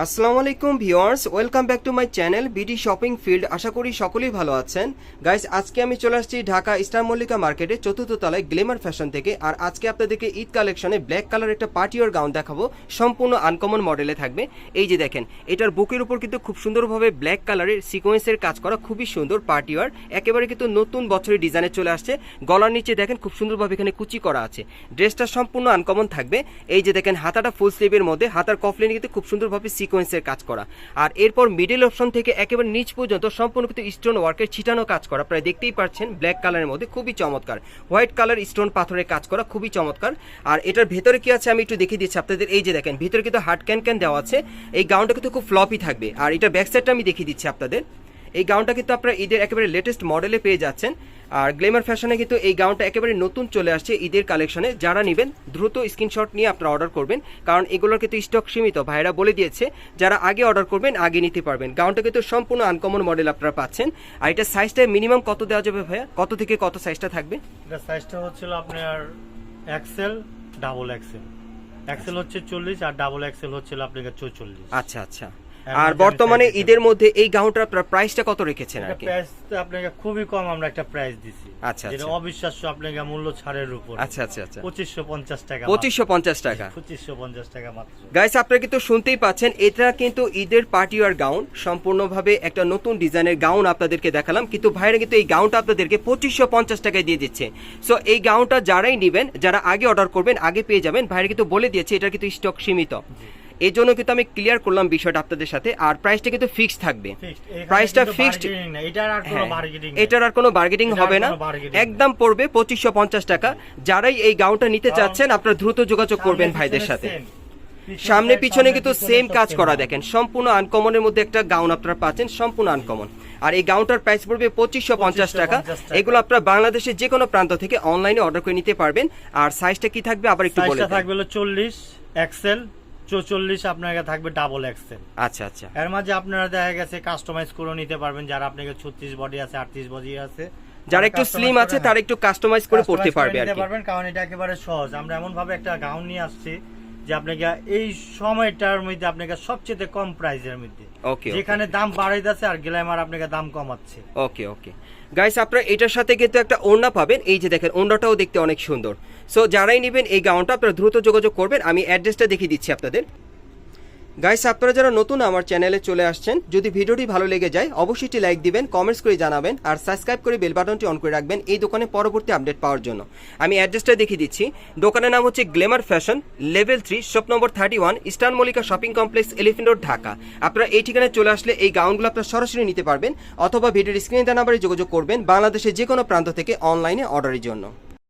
আসসালামু আলাইকুম viewers, welcome back to my channel BD shopping field. আশা করি সকলেই ভালো আছেন। গাইস, আজকে আমি চলে আসছি ঢাকা স্টার মল্লিকা মার্কেটে চতুর্থ তলায় গ্লেমার ফ্যাশন থেকে। আর আজকে আপনাদেরকে ঈদ কালেকশনে ব্ল্যাক কালার একটা পার্টিওর গাউন দেখাবো। সম্পূর্ণ আনকমন মডেলে থাকবে। এই যে দেখেন, এটার বুকের উপর কিন্তু খুব সুন্দরভাবে ব্ল্যাক কালারের সিকোয়েন্সের কাজ করা খুবই সুন্দর পার্টিওয়ার একেবারে কিন্তু নতুন বছরের ডিজাইনে চলে আসছে। গলার নিচে দেখেন, খুব সুন্দরভাবে এখানে কুচি করা আছে। ড্রেসটা সম্পূর্ণ আনকমন থাকবে। এই যে দেখেন, হাতাটা ফুল স্লিভের মধ্যে। হাতার কফলিনে কিন্তু খুব সুন্দরভাবে সিকোয়েন্সের কাজ করা। আর এরপর মিডিল অপশন থেকে একেবারে নিচ পর্যন্ত সম্পূর্ণ কিন্তু স্টোন ওয়ার্কের ছিটানো কাজ করা। প্রায় দেখতেই পাচ্ছেন ব্ল্যাক কালারের মধ্যে খুবই চমৎকার। হোয়াইট কালার স্টোন পাথরের কাজ করা খুবই চমৎকার। আর এটার ভেতরে কি আছে আমি একটু দেখিয়ে দিচ্ছি। আপনাদের এই যে দেখেন, ভিতরে কিন্তু হার্ড ক্যান ক্যান দেওয়া আছে। এই গাউনটা কিন্তু খুব ফ্লপি থাকবে। আর এটা ব্যাক সাইডটা আমি দেখিয়ে দিচ্ছি আপনাদের। এই গাউনটা কিন্তু আপনারা ঈদের একেবারে লেটেস্ট মডেলে পেয়ে যাচ্ছেন। আর গ্লেমার ফ্যাশনে কিন্তু এই গাউনটা একেবারে নতুন চলে আসছে ঈদের কালেকশনে যারা নেবেন দ্রুত স্ক্রিনশট নিয়ে আপনারা অর্ডার করবেন। কারণ এগুলোর কিন্তু স্টক সীমিত ভাইরা বলে দিয়েছে যারা আগে অর্ডার করবেন আগে নিতে পারবেন। গাউনটা কিন্তু সম্পূর্ণ আনকমন মডেল আপনারা পাচ্ছেন। আর এটা সাইজটা মিনিমাম কত দেওয়া যাবে ভাইয়া? কত থেকে কত সাইজটা থাকবে? এটা সাইজটা হচ্ছিল আপনার এক্সেল ডাবল এক্সেল এক্সেল হচ্ছে চল্লিশ আর ডাবল এক্সেল হচ্ছিল আপনার চৌচল্লিশ। আচ্ছা আচ্ছা। আর বর্তমানে ঈদের মধ্যে এই গাউনটার আপনারা প্রাইসটা কত রেখেছেন আর কি? প্রাইস আপনাকে খুবই কম আমরা একটা প্রাইস দিছি। আচ্ছা, যেটা আচ্ছা। অবিশ্বাস্য আপনাকে মূল্য ছাড়ের উপর। আচ্ছা আচ্ছা আচ্ছা। পঁচিশশো পঞ্চাশ টাকা পঁচিশশো পঞ্চাশ টাকা। পঁচিশশো পঞ্চাশ টাকা মাত্র। গাইস আপনারা কিন্তু শুনতেই পাচ্ছেন এটা কিন্তু ঈদের পার্টিওয়ার গাউন সম্পূর্ণভাবে একটা নতুন ডিজাইনের গাউন আপনাদেরকে দেখালাম কিন্তু ভাইরা কিন্তু এই গাউনটা আপনাদেরকে পঁচিশশো পঞ্চাশ টাকায় দিয়ে দিচ্ছে। সো এই গাউনটা যারাই নেবেন যারা আগে অর্ডার করবেন আগে পেয়ে যাবেন ভাইরা কিন্তু বলে দিয়েছে এটা কিন্তু স্টক সীমিত। এই জন্য কিন্তু আমি ক্লিয়ার করলাম বিষয়টা আপনাদের সাথে। আর প্রাইসটা কিন্তু ফিক্সড থাকবে। প্রাইসটা ফিক্সড এটার আর কোনো বার্গেনিং এটার আর কোনো বার্গেটিং হবে না। একদম পড়বে পঁচিশশো পঞ্চাশ টাকা। যারাই এই গাউনটা নিতে চাচ্ছেন আপনারা দ্রুত যোগাযোগ করবেন ভাইদের সাথে। সামনে পিছনে কিন্তু সেম কাজ করা দেখেন সম্পূর্ণ আনকমনের মধ্যে একটা গাউন আপনারা পাচ্ছেন সম্পূর্ণ আনকমন আর এই গাউনটার প্রাইস পড়বে পঁচিশশো পঞ্চাশ টাকা। এগুলো আপনারা বাংলাদেশের যে কোনো প্রান্ত থেকে অনলাইনে অর্ডার করে নিতে পারবেন। আর সাইজটা কি থাকবে? আবার একটু বলে থাকবে চল্লিশ এক্সেল চৌচল্লিশ আপনার থাকবে ডাবল এক্সেল আচ্ছা আচ্ছা। এর মাঝে আপনারা দেখা গেছে কাস্টমাইজ করে নিতে পারবেন যারা আপনাকে ছত্রিশ বডি আছে আটত্রিশ বডি আছে। যারা একটু স্লিম আছে হ্যাঁ, তারা একটু কাস্টমাইজ করে পড়তে পারবে আর কি। পারবেন কারণ এটা একেবারে সহজ। আমরা এমন ভাবে একটা গাউন নিয়ে আসছি যে আপনাকে এই সময়টার মধ্যে আপনাকে সবচেয়ে কম প্রাইসের মধ্যে। ওকে যেখানে দাম বাড়াইতেছে আর গ্ল্যামার আপনাকে দাম কমাচ্ছে। ওকে ওকে। গাইস আপনারা এটার সাথে কিন্তু একটা ওড়না পাবেন। এই যে দেখেন ওড়নাটাও দেখতে অনেক সুন্দর। সো যারাই নেবেন এই গাউনটা আপনারা দ্রুত যোগাযোগ করবেন। আমি অ্যাড্রেসটা দেখিয়ে দিচ্ছি আপনাদের। গাইস আপনারা যারা নতুন আমার চ্যানেলে চলে আসছেন, যদি ভিডিওটি ভালো লেগে যায়, অবশ্যই একটি লাইক দিবেন কমেন্টস করে জানাবেন, আর সাবস্ক্রাইব করে বেল বাটনটি অন করে রাখবেন এই দোকানে পরবর্তী আপডেট পাওয়ার জন্য। আমি অ্যাড্রেসটা দেখিয়ে দিচ্ছি। দোকানের নাম হচ্ছে glamour fashion level three shop number thirty one eastern Mallika shopping complex elephant road Dhaka আপনারা এই ঠিকানায় চলে আসলে এই গাউনগুলো আপনারা সরাসরি নিতে পারবেন, অথবা ভিডিওর স্ক্রিনে দেওয়া নাম্বারে যোগাযোগ করবেন বাংলাদেশের যে কোনো প্রান্ত থেকে অনলাইনে অর্ডারের জন্য।